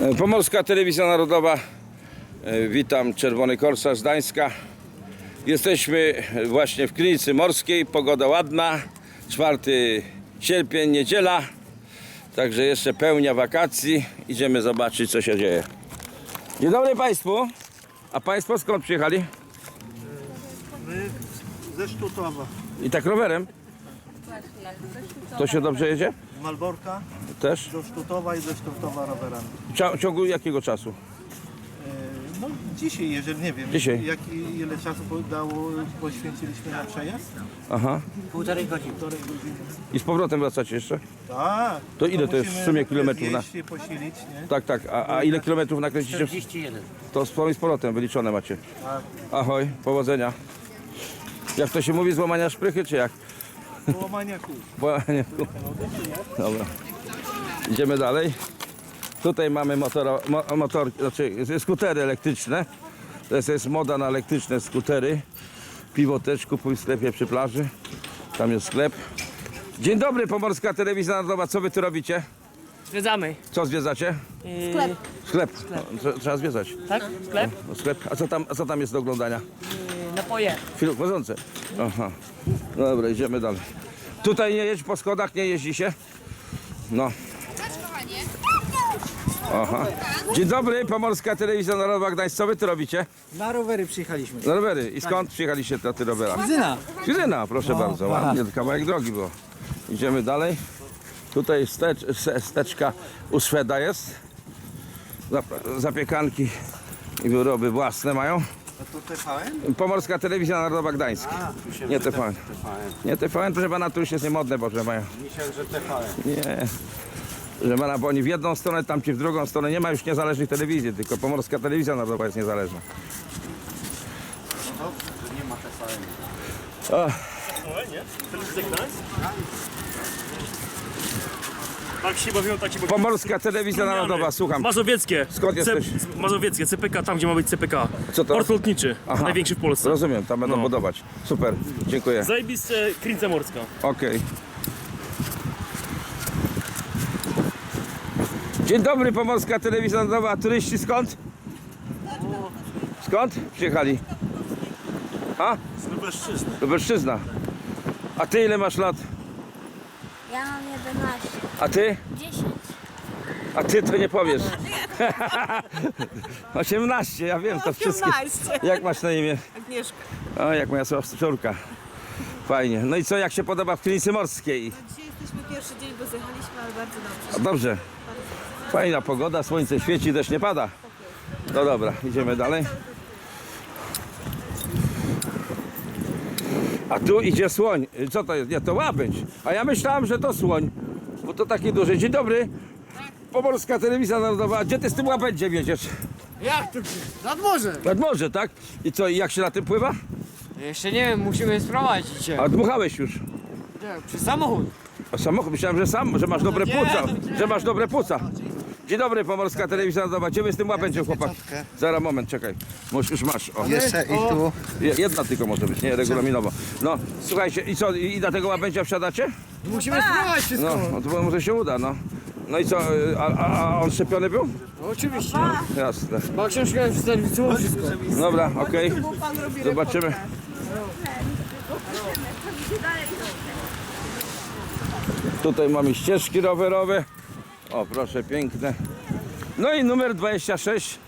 E, Pomorska Telewizja Narodowa. E, Witam, Czerwony Korsarz z Gdańska. Jesteśmy właśnie w klinicy morskiej. Pogoda ładna. 4 sierpień, niedziela. Także jeszcze pełnia wakacji. Idziemy zobaczyć, co się dzieje. Dzień dobry Państwu. A Państwo skąd przyjechali? My ze Sztutowa, I tak rowerem? To się dobrze jedzie? Malborka Też? do Sztutowa i ze Sztutowa rowerami. W cia- w ciągu jakiego czasu? E, No dzisiaj, jeżeli nie wiem, Dzisiaj. Jak, ile czasu po- dało, poświęciliśmy na przejazd? Aha. Półtorej godziny. Półtorej godziny. I z powrotem wracacie jeszcze? Tak. To ile to jest w musimy sumie kilometrów na- zjeść się, posilić, nie? Tak, tak. A, a ile kilometrów nakręcicie? 41. To z z powrotem wyliczone macie. Tak. Ahoj, powodzenia. Jak to się mówi, złamania szprychy, czy jak? Połamania kół. Dobra. Idziemy dalej. Tutaj mamy motoro, mo, motor, znaczy skutery elektryczne. To jest, jest moda na elektryczne skutery. Piwo też kupuj w sklepie przy plaży. Tam jest sklep. Dzień dobry, Pomorska Telewizja Narodowa. Co wy tu robicie? Zwiedzamy. Co zwiedzacie? Sklep. Sklep. No, trze- trzeba zwiedzać. Tak? Sklep? No, sklep. A co tam, a co tam jest do oglądania? Napoje. Chwilę, chodzące. Aha. Dobra, idziemy dalej. Tutaj nie jeździ po schodach, nie jeździ się. No. Aha. Dzień dobry, Pomorska Telewizja Narodowa Gdańsk. Co wy tu robicie? Na rowery przyjechaliśmy. Na rowery. I skąd przyjechaliście na tych rowerach? Zyna. Fizyna, proszę bardzo. Ładnie, kawałek drogi było. Idziemy dalej. Tutaj stecz, se- steczka u Szweda jest. Zap- Zapiekanki i wyroby własne mają. A to TVN? Pomorska Telewizja Narodowa Gdańsk. Nie TVN. Nie TVN, proszę pana, to już jest niemodne, bo że mają. Myślałem, że TVN. Nie. Że pana, bo oni w jedną stronę, tam ci w drugą stronę. Nie ma już niezależnych telewizji, tylko Pomorska Telewizja Narodowa jest niezależna. Nie ma TVN. O, Tak się bawią, tak się bawią. Pomorska Telewizja Narodowa, słucham. Mazowieckie. Skąd jesteś? Mazowieckie, CPK, tam gdzie ma być CPK. Co to? Port lotniczy, Aha. największy w Polsce. Rozumiem, tam będą No. budować. Super, dziękuję. Zajebiste Krinca Morska. Okej. Dzień dobry, Pomorska Telewizja Narodowa. Turyści skąd? Skąd przyjechali? A? Z Lubelszczyzny. Lubelszczyzna. A ty ile masz lat? Ja mam 11. A ty? 10. A ty to nie powiesz. 18, ja wiem to wszystko. Jak masz na imię? Agnieszka. O, jak moja córka. Fajnie. No i co, jak się podoba w klinicy morskiej? Dzisiaj jesteśmy pierwszy dzień, bo zjechaliśmy, ale bardzo dobrze. Dobrze. Fajna pogoda, słońce świeci, deszcz nie pada. No dobra, idziemy dalej. A tu idzie słoń. Co to jest? Nie, to łabędź. A ja myślałem, że to słoń. Bo to taki duży. Dzień dobry. Pomorska Telewizja Narodowa. A Gdzie ty z tym łabędziem jedziesz? Jak to? Nad morze. Nad morze, tak? I co, i jak się na tym pływa? Jeszcze nie wiem, musimy sprawdzić cię. A dmuchałeś już. Przez samochód. A samochód, myślałem, że sam, że masz dobre płuca. Że masz dobre płuca. Dzień dobry, Pomorska Telewizja Narodowa. Wy z tym łabędziem, chłopak? Zaraz, moment, czekaj. Już, już masz. O. Jeszcze i tu. Je- Jedna tylko może być, nie regulaminowo. No, słuchajcie, i co, i i do tego łabędzia wsiadacie? Musimy sprawdzić wszystko. No, no to może się uda, no. No i co, y, a, a, a on szczepiony był? No, oczywiście. Jasne. Ma książkę przeczytałem wszystko. Dobra, okej. Zobaczymy. Tutaj mamy ścieżki rowerowe. O, proszę, piękne. No i numer 26.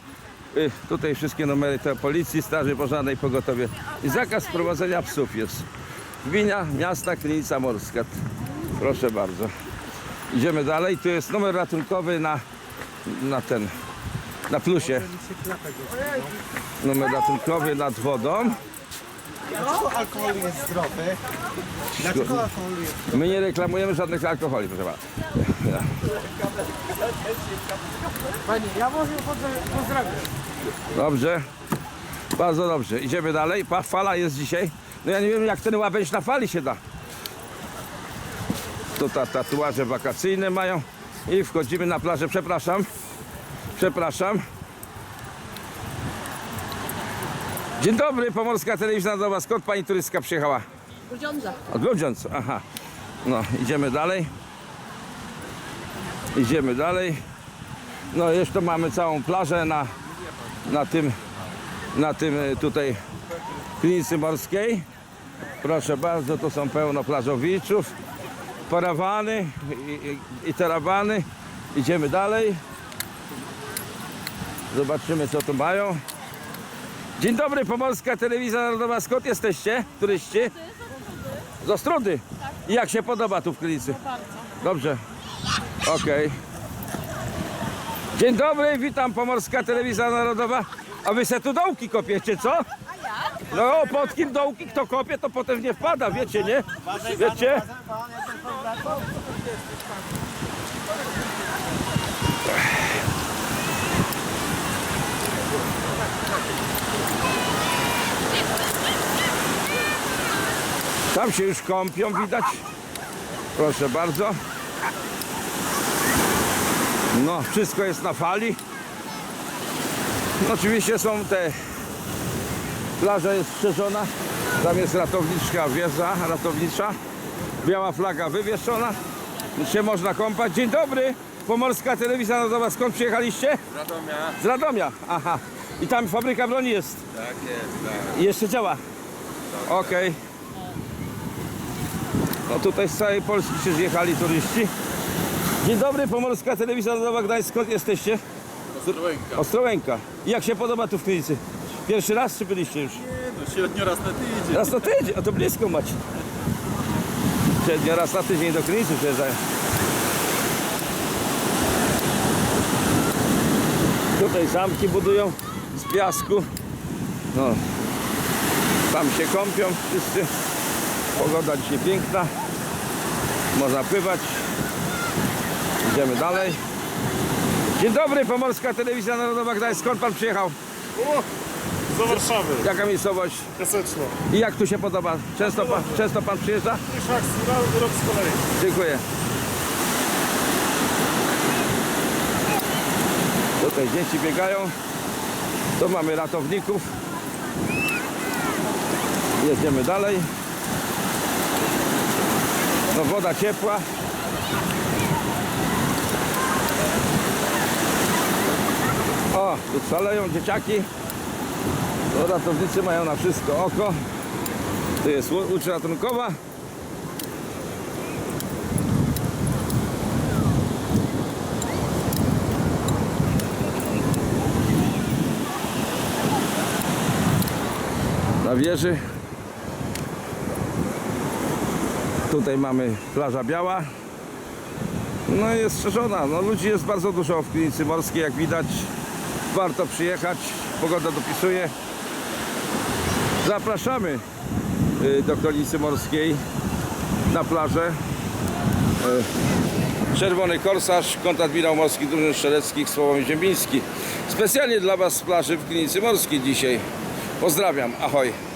Y, Tutaj wszystkie numery to policji, straży pożarnej, pogotowie. I zakaz prowadzenia psów jest. Gmina, miasta, klinica morska. Proszę bardzo. Idziemy dalej. Tu jest numer ratunkowy na, na ten, na plusie. Numer ratunkowy nad wodą. Dlaczego alkohol jest zdrowy? Dlaczego alkohol jest My nie reklamujemy żadnych alkoholi, proszę pana. Panie, ja może pozdrawiam. Dobrze. Bardzo dobrze. Idziemy dalej. Pa, fala jest dzisiaj. No ja nie wiem jak ten łabędź na fali się da. Tu ta, tatuaże wakacyjne mają. I wchodzimy na plażę. Przepraszam. Przepraszam. Dzień dobry, Pomorska Telewizja Narodowa. Skąd pani turystka przyjechała? Grudziądza. Od Grudziądz, aha. No, idziemy dalej. Idziemy dalej. No jeszcze mamy całą plażę na, na tym, na tym e, tutaj klinicy morskiej. Proszę bardzo, tu są pełno plażowiczów, parawany i, i, i. Idziemy dalej. Zobaczymy co tu mają. Dzień dobry, Pomorska Telewizja Narodowa. Skąd jesteście, turyści? Z Ostrudy. I jak się podoba tu w klinicy? Dobrze. Okej. Dzień dobry, witam Pomorska Telewizja Narodowa. A wy se tu dołki kopiecie, co? No, pod kim dołki kto kopie, to potem nie wpada, wiecie, nie? Wiecie? Tam się już kąpią, widać. Proszę bardzo. No, wszystko jest na fali. No, oczywiście są te... Plaża jest strzeżona. Tam jest ratowniczka wieża ratownicza. Biała flaga wywieszona. Się można kąpać. Dzień dobry. Pomorska Telewizja Narodowa. Skąd przyjechaliście? Z Radomia. Z Radomia, aha. I tam fabryka broni jest. Tak jest, tak. I jeszcze działa. Okej. No tutaj z całej Polski się zjechali turyści. Dzień dobry, Pomorska Telewizja Narodowa Gdańsk. Skąd jesteście? Ostrołęka. Ostrołęka. I jak się podoba tu w klinicy? Pierwszy raz czy byliście już? No, średnio raz na tydzień. Raz na tydzień, a to blisko macie. Średnio raz na tydzień do klinicy przyjeżdżają. Tutaj zamki budują z piasku. No. Tam się kąpią wszyscy. Pogoda dzisiaj piękna. Można pływać. Idziemy dalej. Dzień dobry, Pomorska Telewizja Narodowa Gdańsk. Skąd pan przyjechał? Do Warszawy. Jaka miejscowość? Piaseczno. I jak tu się podoba? Często pan, często pan przyjeżdża? Szach, rok z kolei. Dziękuję. Tutaj dzieci biegają. Tu mamy ratowników. Jedziemy dalej. No woda ciepła. O, tu szaleją dzieciaki. To ratownicy mają na wszystko oko. Tu jest łódź ratunkowa. na wieży. Tutaj mamy plaża biała. No jest strzeżona. No, ludzi jest bardzo dużo w klinicy morskiej, jak widać. Warto przyjechać. Pogoda dopisuje. Zapraszamy y, do klinicy morskiej na plażę. Y, Czerwony Korsarz, kontradmirał morski drużyn strzeleckich Sławomir Ziembiński. Specjalnie dla Was z plaży w klinicy morskiej dzisiaj. Pozdrawiam, ahoj.